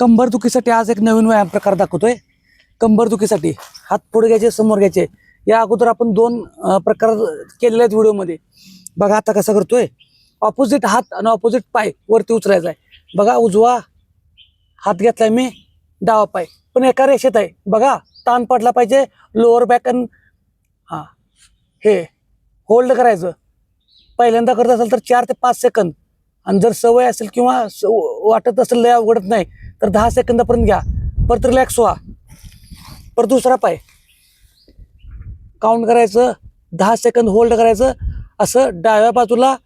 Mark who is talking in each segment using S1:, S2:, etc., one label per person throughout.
S1: कंबरदुखीसाठी आज एक नवीन व्यायाम प्रकार दाखवतोय. कंबरदुखीसाठी हात पुढे घ्यायचे समोर घ्यायचे. या अगोदर आपण दोन प्रकार केलेले आहेत व्हिडिओमध्ये. बघा आता कसा करतोय. ऑपोजिट हात आणि ऑपोजिट पाय वरती उचलायचा आहे. बघा उजवा हात घेतलाय मी डावा पाय. पण एका रेषेत आहे. बघा ताण पडला पाहिजे लोअर बॅक आणि हां हे होल्ड करायचं. पहिल्यांदा करत असेल तर चार ते पाच सेकंद आणि जर सवय असेल किंवा स- वाटत असेल लय अवघडत नाही तर दहा सेकंदापर्यंत घ्या. परत रिलॅक्स व्हा. परत दुसरा पाय. काउंट करायचं. दहा सेकंद होल्ड करायचं. असं डाव्या बाजूला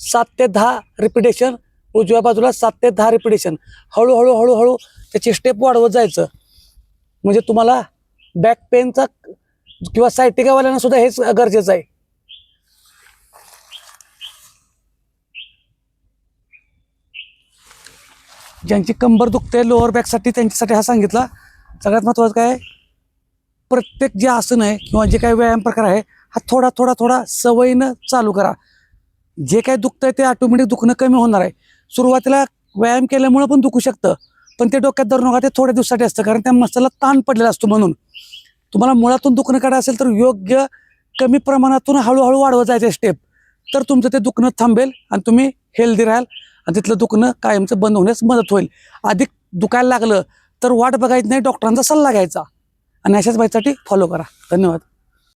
S1: सात ते दहा रिपिटेशन उजव्या बाजूला सात ते दहा रिपिटेशन हळूहळू हळूहळू त्याची स्टेप वाढवत जायचं. म्हणजे तुम्हाला बॅक पेनचा किंवा सायटिकावाल्यांना सुद्धा हेच गरजेचं आहे. ज्यांची कंबर दुखते लोअर बॅकसाठी त्यांच्यासाठी हा सांगितला. सगळ्यात महत्त्वाचं काय? प्रत्येक जे आसन आहे किंवा जे काही व्यायाम प्रकार आहे हा थोडा थोडा थोडा सवयीनं चालू करा. जे काही आहे ते ऑटोमॅटिक दुखणं कमी होणार आहे. सुरुवातीला व्यायाम केल्यामुळं पण दुखू शकतं पण ते डोक्यात धरू नका ते थोड्या दिवसासाठी असतं कारण त्या मसाला ताण पडलेला असतो म्हणून. तुम्हाला मुळातून दुखणं काढा असेल तर योग्य कमी प्रमाणातून हळूहळू वाढवत जायचे स्टेप तर तुमचं ते दुखणं थांबेल आणि तुम्ही हेल्दी राहाल. आणि तिथलं दुखणं कायमचं बंद होण्यास मदत होईल. अधिक दुखायला लागलं तर वाट बघायची नाही डॉक्टरांचा सल्ला घ्यायचा. आणि अशाच बाईसाठी फॉलो करा. धन्यवाद.